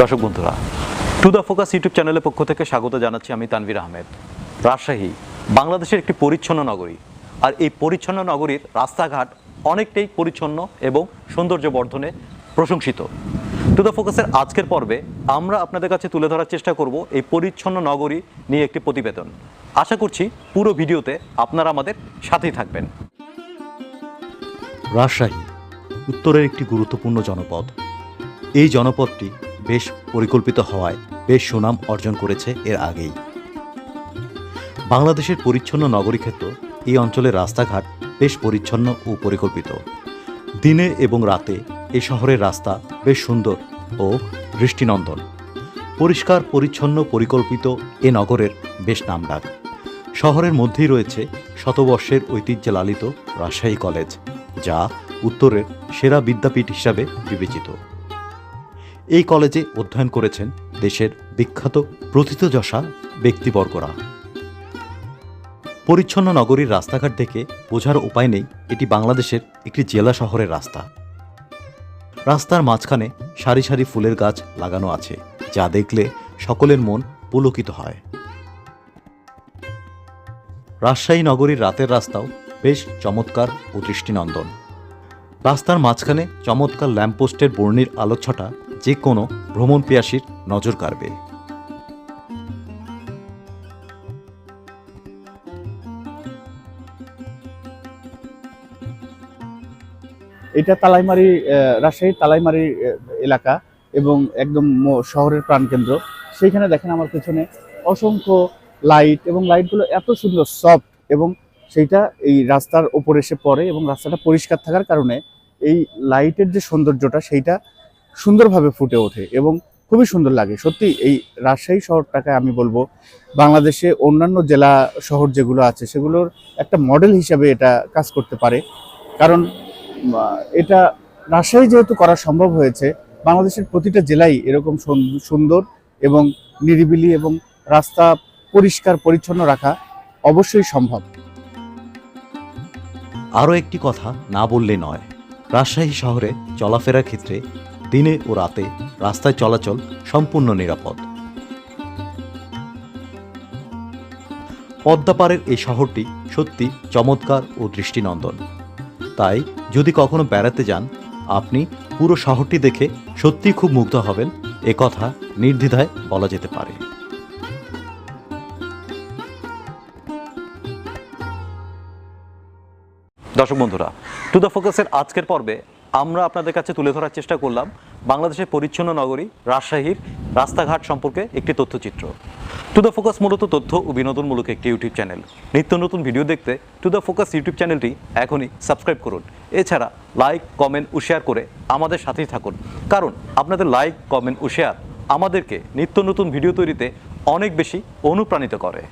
দর্শক বন্ধুরা to the focus YouTube চ্যানেলের পক্ষ থেকে স্বাগত জানাচ্ছি আমি তানভীর আহমেদ। রাজশাহী, বাংলাদেশের একটি পরিচ্ছন্ন নগরী। আর এই পরিচ্ছন্ন নগরীর রাস্তাঘাট অনেকটাই পরিচ্ছন্ন এবং সৌন্দর্য বর্ধনে প্রশংসিত টু দ্য ফোকাসের আজকের পর্বে আমরা আপনাদের কাছে তুলে ধরার চেষ্টা করব এই পরিচ্ছন্ন নগরী নিয়ে একটি প্রতিবেদন। আশা করছি পুরো ভিডিওতে আপনারা আমাদের সাথেই থাকবেন। রাজশাহী, উত্তরের একটি গুরুত্বপূর্ণ জনপদ। এই জনপদটি বেশ পরিকল্পিত হওয়ায় বেশ সুনাম অর্জন করেছে এর আগেই। বাংলাদেশের পরিচ্ছন্ন নগরী ক্ষেত্র এই অঞ্চলের রাস্তাঘাট বেশ পরিচ্ছন্ন ও পরিকল্পিত। দিনে এবং রাতে এ শহরের রাস্তা বেশ সুন্দর ও দৃষ্টিনন্দন। পরিষ্কার, পরিচ্ছন্ন, পরিকল্পিত এ নগরের বেশ নামডাক। শহরের মধ্যেই রয়েছে শতবর্ষের ঐতিহ্যে লালিত রাজশাহী কলেজ, যা উত্তরের সেরা বিদ্যাপীঠ হিসাবে বিবেচিত। এই কলেজে অধ্যয়ন করেছেন দেশের বিখ্যাত প্রথিতযশা ব্যক্তিবর্গরা। পরিচ্ছন্ন নগরীর রাস্তাঘাট দেখে বোঝার উপায় নেই এটি বাংলাদেশের একটি জেলা শহরের রাস্তা। রাস্তার মাঝখানে সারি সারি ফুলের গাছ লাগানো আছে, যা দেখলে সকলের মন পুলকিত হয়। রাজশাহী নগরীর রাতের রাস্তাও বেশ চমৎকার ও দৃষ্টিনন্দন। রাস্তার মাঝখানে চমৎকার ল্যাম্পপোস্টের বর্ণির আলোচ্ছটা যে কোনো ভ্রমণ পিয়াসীর নজর কাড়বে। এটা তালাইমারি আহ, রাজশাহীর তালাইমারি এলাকা এবং একদম শহরের প্রাণকেন্দ্র। সেইখানে দেখেন আমার পেছনে অসংখ্য লাইট এবং লাইটগুলো এত সুন্দর সফট এবং সেইটা এই রাস্তার ওপর এসে পড়ে এবং রাস্তাটা পরিষ্কার থাকার কারণে এই লাইটের যে সৌন্দর্যটা সেইটা সুন্দরভাবে ফুটে ওঠে এবং খুবই সুন্দর লাগে। সত্যি এই রাজশাহী শহরটাকে আমি বলব, বাংলাদেশে অন্যান্য জেলা শহর যেগুলো আছে সেগুলোর একটা মডেল হিসাবে এটা কাজ করতে পারে। কারণ এটা রাজশাহী যেহেতু করা সম্ভব হয়েছে, বাংলাদেশের প্রতিটা জেলায় এরকম সুন্দর এবং নিরিবিলি এবং রাস্তা পরিষ্কার, পরিচ্ছন্ন রাখা অবশ্যই সম্ভব। আরও একটি কথা না বললে নয়, রাজশাহী শহরে চলাফেরার ক্ষেত্রে দিনে ও রাতে রাস্তায় চলাচল সম্পূর্ণ নিরাপদ। পদ্মাপাড়ের এই শহরটি সত্যি চমৎকার ও দৃষ্টিনন্দন। তাই যদি কখনো বেড়াতে যান, আপনি পুরো শহরটি দেখে সত্যিই খুব মুগ্ধ হবেন, এ কথা নির্দ্বিধায় বলা যেতে পারে। দর্শক বন্ধুরা টু দ্য ফোকাসের আজকের পর্বে আমরা আপনাদের কাছে তুলে ধরার চেষ্টা করলাম বাংলাদেশের পরিচ্ছন্ন নগরী, রাজশাহীর রাস্তাঘাট সম্পর্কে একটি তথ্যচিত্র। টু দ্য ফোকাস মূলত তথ্য ও বিনোদনমূলক একটি ইউটিউব চ্যানেল নিত্য নতুন ভিডিও দেখতে টু দ্য ফোকাস ইউটিউব চ্যানেলটি এখনই সাবস্ক্রাইব করুন। এছাড়া লাইক কমেন্ট ও শেয়ার করে আমাদের সাথেই থাকুন। কারণ আপনাদের লাইক কমেন্ট ও শেয়ার আমাদেরকে নিত্য নতুন ভিডিও তৈরিতে অনেক বেশি অনুপ্রাণিত করে।